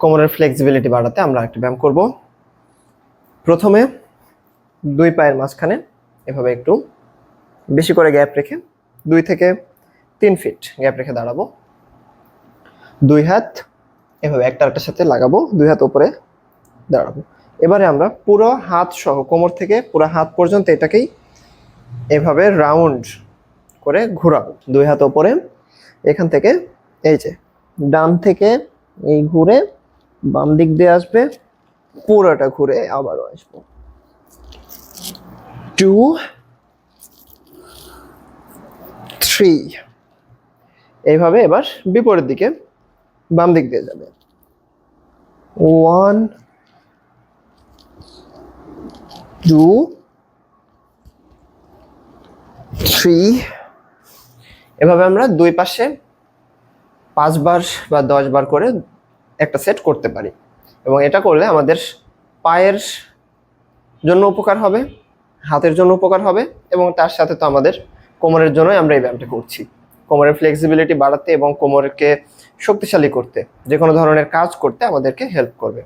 কোমরের ফ্লেক্সিবিলিটি বাড়াতে আমরা একটা ব্যায়াম করব। প্রথমে দুই পায়ের মাঝখানে এভাবে একটু বেশি করে গ্যাপ রেখে দুই থেকে তিন ফিট গ্যাপ রেখে দাঁড়াবো। দুই হাত এভাবে একটা একটার সাথে লাগাবো, দুই হাত ওপরে দাঁড়াবো। এবারে আমরা পুরো হাত সহ কোমর থেকে পুরো হাত পর্যন্ত এটাকেই এভাবে রাউন্ড করে ঘোরাবো। দুই হাত ওপরে, এখান থেকে এই যে ডান থেকে এই ঘুরে বাম দিক দিয়ে আসবে, পুরোটা ঘুরে আবারও আসব। টু থ্রি এইভাবে এবার বিপরীত দিকে বাম দিক দিয়ে যাবে। ওয়ান টু থ্রি এভাবে আমরা দুই পাশে পাঁচবার বা দশ বার করে একটা সেট করতে পারি। এবং এটা করলে আমাদের পায়ের জন্য উপকার হবে, হাতের জন্য উপকার হবে, এবং তার সাথে তো আমাদের কোমরের জন্যই আমরা এই ব্যায়ামটা করছি। কোমরের ফ্লেক্সিবিলিটি বাড়াতে এবং কোমরকে শক্তিশালী করতে যে কোনো ধরনের কাজ করতে আমাদেরকে হেল্প করবে।